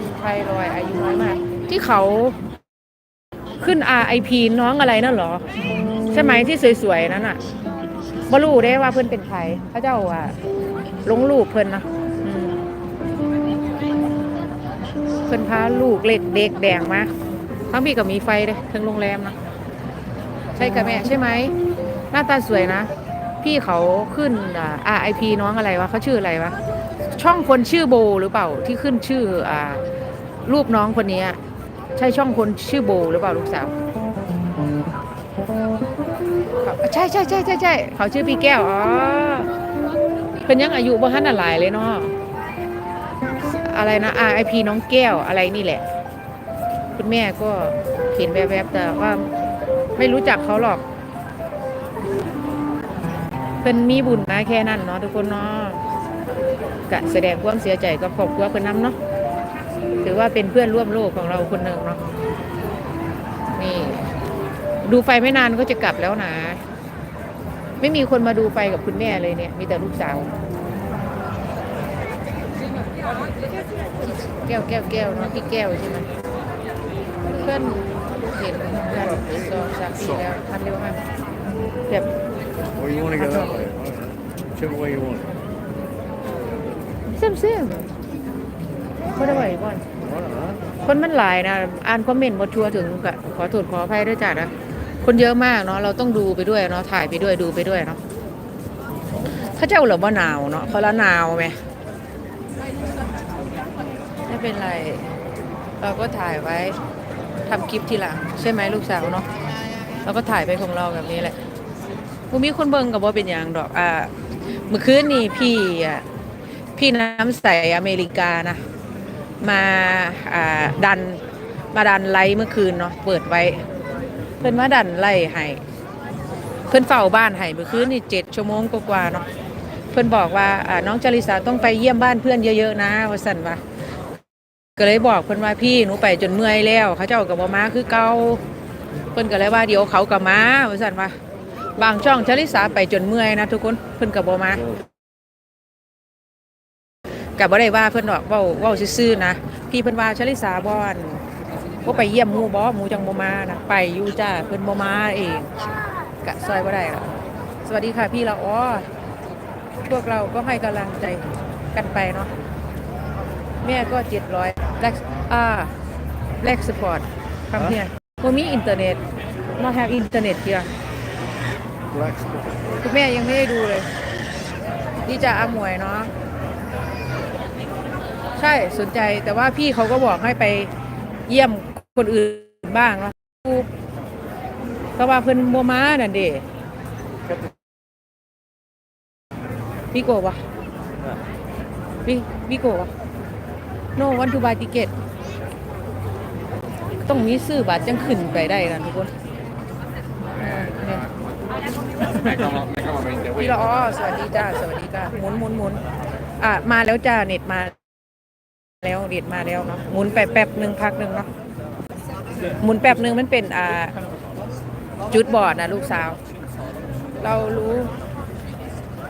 เป็นไทรอยอายุน้อยมาก ที่เขาขึ้น RIP น้องอะไรนั่นหรอ ใช่ไหมที่สวยๆ นั่นอะบ่รู้ได้ว่าเพิ่อนเป็นใครพระเจ้าว่าลงรูปเพิ่อนนะเพิ่อนพาลูกเล็กเด็กแดงมาทั้งพี่ก็มีไฟเลยถึงโรงแรมนะใช่กับแม่ใช่ไหมหน้าตาสวยนะ พี่เขาขึ้นอ่า RIP น้องอะไรวะเขาชื่ออะไรวะ ช่องคนชื่อโบหรือเปล่าที่ขึ้นชื่ออ่ารูปน้องคนนี้ใช่ช่องคนชื่อโบหรือเปล่าลูกสาวใช่ใช่ใช่ใช่ใช่เขาชื่อพี่แก้วอ๋อเป็นยังอายุบ่ทันหลายเลยเนาะอะไรนะ RIP น้องแก้วอะไรนี่แหละ คุณแม่ก็เห็นแวบๆแต่ว่าไม่รู้จักเขาหรอกเป็นมีบุญมาแค่นั้นเนาะทุกคนเนาะ กะแสดงความเสียใจกับครอบครัวเพิ่นน้ำเนาะถือว่าเป็นเพื่อนร่วมโลกของเราคนหนึ่งเนาะนี่ ดูไฟไม่นานก็จะกลับแล้วนะ ไม่มีคนมาดูไฟกับคุณแม่เลยเนี่ย มีแต่ลูกสาว แก้วแก้วแก้วเนาะพี่แก้วใช่ไหมเพื่อนเห็นกันสองสามปีแล้วทำเร็วมากแบบ Or you want to go? Whichever way you want. เซ่มเซ่มไม่ได้ไหวก่อนคนมันหลายนะ อ่านคอมเมนต์บทชัวร์ถึงกขอโทษขออภัยด้วยจ้ะนะคนเยอะมากเนาะเราต้องดูไปด้วยเนาะถ่ายไปด้วยดูไปด้วยเนาะเขาเจ้าเหรอว่าหนาวเนาะเขาละหนาวไหมไม่เป็นไร เราก็ถ่ายไว้ทำคลิปทีหลังใช่ไหมลูกสาวเนาะเราก็ถ่ายไปของเราแบบนี้แหละกูมีคนเบิ่งกับว่าเป็นอย่างดอก อ่าเมื่อคืนนี่พี่อะ พี่น้ำใสอเมริกานะ มาดันมาดันไลฟ์เมื่อคืนเนาะเปิดไว้ เพิ่นมาดันไล่ให้เพิ่นเฝ้าบ้านให้เมื่อคืนนี่เจ็ดชั่วโมงกว่าเนาะเพิ่นบอกว่าน้องจาริสาต้องไปเยี่ยมบ้านเพื่อนเยอะๆนะว่าสั่นว่าก็เลยบอกเพิ่นว่าพี่หนูไปจนเมื่อยแล้ว เขาเจ้ากับมาคือเก่าเพิ่นก็เลยว่าเดี๋ยวเขากับมาว่าสั่นว่าบางช่องจาริสาไปจนเมื่อยนะทุกคนเพิ่นกับบมา กับบ่ได้ว่าเพิ่นดอกเว้าเว้าซื่อๆนะพี่เพิ่นว่าชลิสาบ่อนบ่ไปเยี่ยมหมู่บ่หมู่จังบ่มานะไปอยู่จ้าเพิ่นบ่มาเองกะซอยบ่ได้ล่ะสวัสดีค่ะพี่ละอ๋อพวกเราก็ให้กำลังใจกันไปเนาะแม่ก็700แลกอ่าแลกสปอร์ตคำเพียบ่มีอินเทอร์เน็ต not have อินเทอร์เน็ตเฮีย Black คุณแม่ยังไม่ได้ดูเลยนี่จะอาหมวยเนาะ ใช่สนใจแต่ว่าพี่เขาก็บอกให้ไปเยี่ยมคนอื่นบ้างเนาะก็ว่าเพิ่นบัวม้านั่นเด้พี่โกวะพี่พี่โกวะโนวันทูบายติเกตต้องมีซื้อบัตรจังขึ้นไปได้กันทุกคนอ่าเนี่ยพี่ละอ้อสวัสดีจ้าสวัสดีจ้าหมุนหมุนหมุนอะมาแล้วจ้าเน็ตมา แล้วเน็ตมาแล้วเนาะหมุนแป๊บๆหนึ่งพักหนึ่งเนาะหมุนแป๊บหนึ่งมันเป็นอ่าจุดบอดนะลูกสาว เรารู้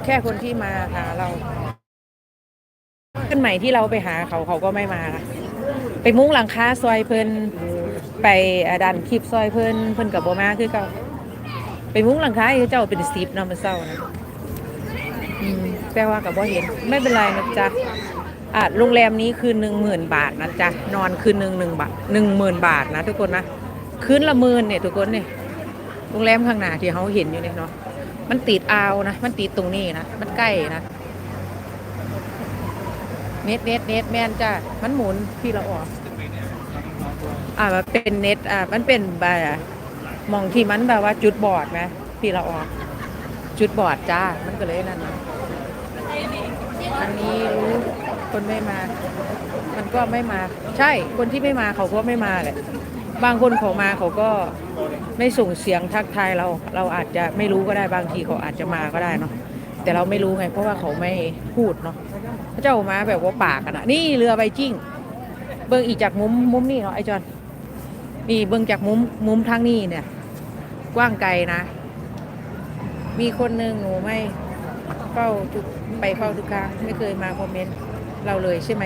แค่คนที่มาหาเราขึ้นใหม่ที่เราไปหาเขาเขาก็ไม่มา ไปมุ้งหลังคาซอยเพิ่นไปดันคลิปซอยเพิ่นเพิ่นกับโบมาคือเก่าไปมุ้งหลังคาเจ้าเป็นสิบเนาะมันเศร้านะแต่ว่ากับว่าเห็นไม่เป็นไรนะจ๊ะ โรงแรมนี้คือหนึ่งหมื่นบาทนะจ๊ะ นอนคืนหนึ่งหนึ่งบาทหนึ่งหมื่นบาทนะทุกคนนะคืนละหมื่นเนี่ยทุกคนเนี่ยโรงแรมข้างหน้าที่เขาเห็นอยู่เนี่ยเนาะมันติดอาวนะ มันติดตรงนี้นะ มันใกล้นะเน็ตเน็ตเน็ตแมนจ้ะมันหมุนพี่ละออกอ่ามันเป็นเน็ตอ่ามันเป็นแบบมองที่มันแบบว่าจุดบอดไหมพี่ละออกจุดบอดจ้า มันก็เลยนั่นนะ อันนี้รู้คนไม่มา มันก็ไม่มา ใช่คนที่ไม่มาเขาก็ไม่มาแหละบางคนเขามาเขาก็ไม่ส่งเสียงทักทายเรา เราอาจจะไม่รู้ก็ได้บางทีเขาอาจจะมาก็ได้เนาะแต่เราไม่รู้ไงเพราะว่าเขาไม่พูดเนาะเขาเจ้ามาแบบว่าปากกันอะนี่เรือใบจิ้ง เบิ่งอีกจากมุมมุมนี่เนาะไอ้จอนนี่เบิ่งจากมุมมุมทางนี้เนี่ย กว้างไกลนะ มีคนหนึ่งหนูไม่ เฝ้าทุกไปเฝ้าทุกครั้งไม่เคยมาคอมเมนต์เราเลยใช่ไหม